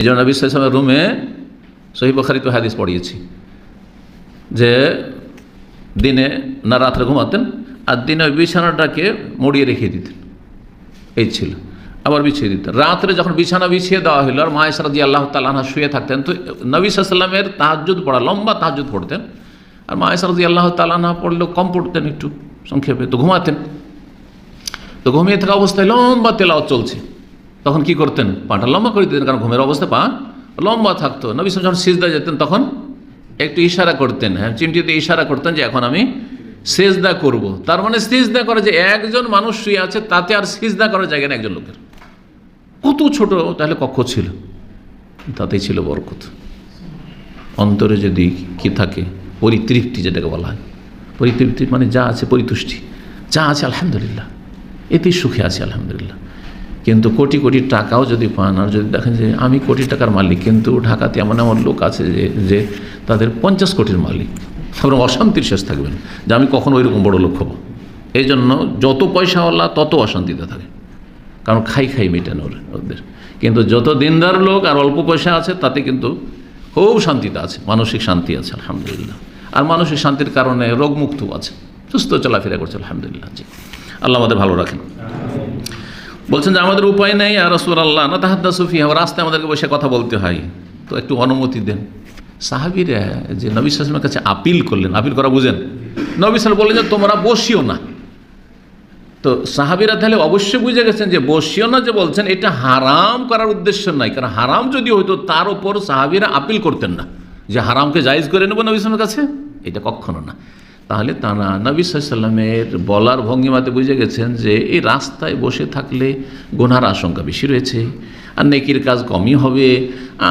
এই জন্য নবী সাল্লামের রুমে সহি বখারি তো হাদিস পড়িয়েছি যে দিনে না রাত্রে ঘুমাতেন আর দিনে বিছানাটাকে মড়িয়ে রেখে দিতেন। এই ছিল। আবার বিছিয়ে দিতেন। রাত্রে যখন বিছানা বিছিয়ে দেওয়া হলো আর মায়ের দিয়ে আল্লাহ তালাহা শুয়ে থাকতেন, তো নবী সাল্লামের তাহাজুদ পড়া, লম্বা তাহাজুদ পড়তেন। আর মায়ের দিয়ে আল্লাহ তালাহা পড়লেও কম পড়তেন একটু, সংক্ষেপে। তো ঘুমাতেন। তো ঘুমিয়ে থাকা অবস্থায় লম্বা তেলাও চলছে। তখন কি করতেন? পাটা লম্বা করে দিতেন, কারণ ঘুমের অবস্থা পা লম্বা থাকতো। নবী যখন সিজদা যেতেন তখন। একটু ইশারা করতেন হ্যাঁ চিমটিতে ইশারা করতেন যে, এখন আমি সেজদা করব। তার মানে সিজদা করে যে, একজন মানুষ শুয়ে আছে, তাতে আর সিজদা করার জায়গা না একজন লোকের। কত ছোট, তাহলে কক্ষ ছিল। তাতেই ছিল বরকত। অন্তরে যদি কি থাকে, পরিতৃপ্তি যেটাকে বলা হয়। পরিতৃপ্তি মানে যা আছে, পরিতুষ্টি। যা আছে, আলহামদুলিল্লাহ। এতেই সুখে আছে, আলহামদুলিল্লাহ। কিন্তু কোটি কোটি টাকাও যদি পান, আর যদি দেখেন যে আমি কোটি টাকার মালিক, কিন্তু ঢাকাতে এমন এমন লোক আছে যে যে তাদের পঞ্চাশ কোটির মালিক। আপনার অশান্তির শেষ থাকবেন যে আমি কখনো ওইরকম বড় লোক হব। এই জন্য যত পয়সাওয়ালা, তত অশান্তিতে থাকে। কারণ খাই খাই মেটানো ওর- ওদের। কিন্তু যত দিনদার লোক আর অল্প পয়সা আছে, তাতে কিন্তু খুব শান্তিতে আছে। মানসিক শান্তি আছে, আলহামদুলিল্লাহ। আর মানসিক শান্তির কারণে রোগমুক্ত আছে। সুস্থ চলাফেরা করছে, আলহামদুলিল্লাহ। জি। আল্লাহ আমাদের ভালো রাখেন। বলছেন যে আমাদের উপায় নেই আর রসুল আল্লাহ না তাহাদ্দা সুফিয়া রাস্তায় আমাদেরকে বসে কথা বলতে হয়। তো একটু অনুমতি দেন। সাহাবিরা যে নবী সালামের কাছে আপিল করলেন, আপিল করা বুঝেন। নবী সাল বললেন যে, তোমরা বসিও না। তো সাহাবিরা তাহলে অবশ্যই বুঝে গেছেন যে, বসিও না যে বলছেন, এটা হারাম করার উদ্দেশ্য নাই। কারণ হারাম যদি হইতো, তার উপর সাহাবিরা আপিল করতেন না। যে হারামকে জায়েজ করে নেব নবী সালামের কাছে, এটা কখনো না। তাহলে তারা নবী সাল্লামের বলার ভঙ্গিমাতে বুঝে গেছেন যে এই রাস্তায় বসে থাকলে গোনার আশঙ্কা বেশি রয়েছে, আর নেকির কাজ কমই হবে,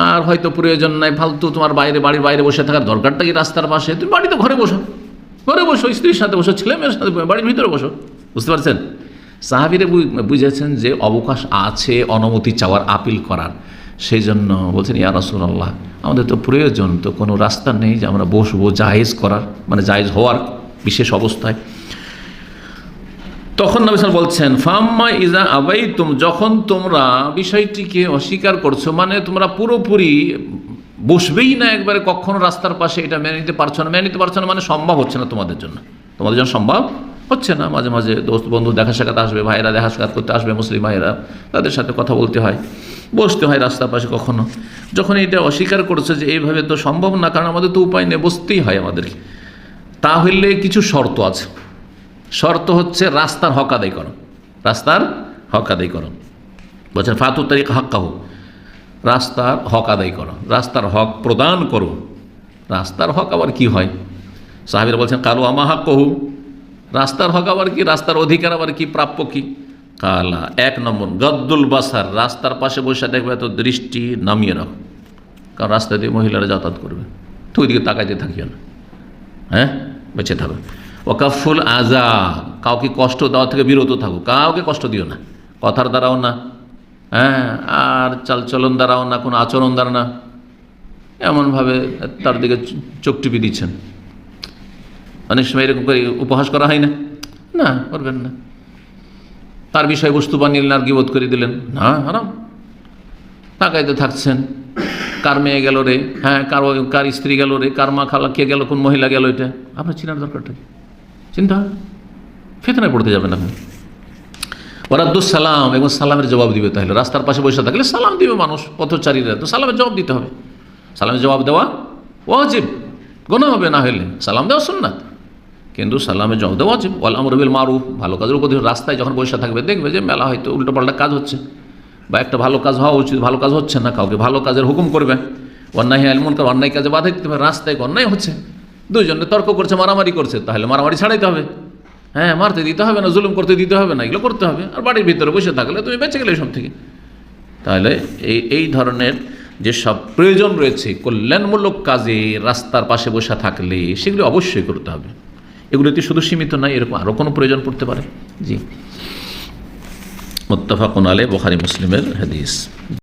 আর হয়তো প্রয়োজন নাই, ফালতু তোমার বাইরে, বাড়ির বাইরে বসে থাকার দরকারটা কি রাস্তার পাশে? তুমি বাড়িতে ঘরে বসো ঘরে বসো, স্ত্রীর সাথে বসো, ছেলে মেয়ের সাথে বাড়ির ভিতরে বসো, বুঝতে পারছেন? সাহাবিরে বুঝেছেন যে অবকাশ আছে, অনুমতি চাওয়ার আপিল করার, সেই জন্য বলছেন, ইয়া রাসূলুল্লাহ আমাদের তো প্রয়োজন, তো কোনো রাস্তা নেই যে আমরা বসবো জাহেজ করার মানে জায়েজ হওয়ার বিশেষ অবস্থায়। তখন নবিসাল বলছেন, ফাম্মা ইজা আবাই তুম যখন তোমরা বিষয়টিকে অস্বীকার করছ মানে তোমরা পুরোপুরি বসবেই না একবারে, কখনো রাস্তার পাশে, এটা মেনে নিতে পারছ না, মেনে নিতে পারছ না মানে সম্ভব হচ্ছে না তোমাদের জন্য। তোমাদের জন্য সম্ভব হচ্ছে না। মাঝে মাঝে দোস্ত বন্ধু দেখা সাক্ষাৎ আসবে, ভাইয়েরা দেখা সাক্ষাৎ করতে আসবে, মুসলিম ভাইয়েরা, তাদের সাথে কথা বলতে হয়। বসতে হয় রাস্তার পাশে কখনো। যখন এটা অস্বীকার করছে যে এইভাবে তো সম্ভব না, কারণ আমাদের তো উপায় নেই, বসতেই হয় আমাদেরকে। তাহলে কিছু শর্ত আছে। শর্ত হচ্ছে রাস্তার হক আদায় করো। রাস্তার হক আদায় করো। বলছেন ফাতু তারিখ হক্কা হোক রাস্তার হক আদায় করো। রাস্তার হক প্রদান করো। রাস্তার হক আবার কি হয়? সাহাবিরা বলছেন, কালো আমা হক কহু রাস্তার হক আবার কি? রাস্তার অধিকার আবার কি? প্রাপ্য কি? কালা এক নম্বর, গদ্দুল বাসার, রাস্তার পাশে বসে দেখবে তো দৃষ্টি নামিয়ে রাখো। কারণ রাস্তা দিয়ে মহিলারা যাতায়াত করবে। তো ওইদিকে তাকাইতে থাকিও না। হ্যাঁ? বেঁচে থাকো। ওকাফুল আজা কাউকে কষ্ট দেওয়া থেকে বিরত থাকো। কাউকে কষ্ট দিও না। কথার দ্বারাও না। হ্যাঁ? আর চালচলন দ্বারাও না, কোনো আচরণ দ্বারা না। এমনভাবে তার দিকে চোখ টিপি দিচ্ছেন। অনেক সময় এরকম করে উপহাস করা হয় না? না, করবেন না। তার বিষয়বস্তু বানিয়ে আর গিবোধ করে দিলেন, না, হারাম। তাকাইতে থাকছেন। কার মেয়ে গেল রে? হ্যাঁ কার কার স্ত্রী গেল রে? কার মা খালা, কে গেল? কোন মহিলা গেল এটা? আপনার চিনার দরকারটা কি? চিন্তা? ফেতনায় পড়তে যাবেন আপনি। ওরাদ্দুস সালাম, এবং সালামের জবাব দিবে তাহলে। রাস্তার পাশে বসে থাকলে সালাম দিবে মানুষ, পথচারীরা। তো সালামের জবাব দিতে হবে। সালামের জবাব দেওয়া ওয়াজিব। গোনা হবে না হলে। সালাম দেওয়া সুন্নাত। কিন্তু সালামের জবাব দেওয়া ওয়াজিব ওয়াল আমরবিল মারুফ। ভালো কাজের উপর রাস্তায় যখন বসে থাকবে, দেখবে যে মেলা হয়তো উল্টোপাল্টা কাজ হচ্ছে। বা একটা ভালো কাজ হওয়া উচিত, ভালো কাজ হচ্ছে না, কাউকে ভালো কাজের হুকুম করবে। অন্যায় এমন কার অন্যায় কাজে বাধা দিতে হবে রাস্তায় অন্যায় হচ্ছে। দুইজনে তর্ক করছে, মারামারি করছে, তাহলে মারামারি ছাড়াইতে হবে। হ্যাঁ মারতে দিতে হবে না, জুলুম করতে দিতে হবে না, এগুলো করতে হবে। আর বাড়ির ভিতরে বসে থাকলে তুমি বেঁচে গেলে সব থেকে। তাহলে এই এই ধরনের যে সব প্রয়োজন রয়েছে, কল্যাণমূলক কাজে রাস্তার পাশে বসে থাকলে সেগুলো অবশ্যই করতে হবে। এগুলোতে শুধু সীমিত নয়, এরকম আরও কোনো প্রয়োজন পড়তে পারে? জি। মোত্তাফাকুন আলে বোখারি মুসলিমের হাদিস।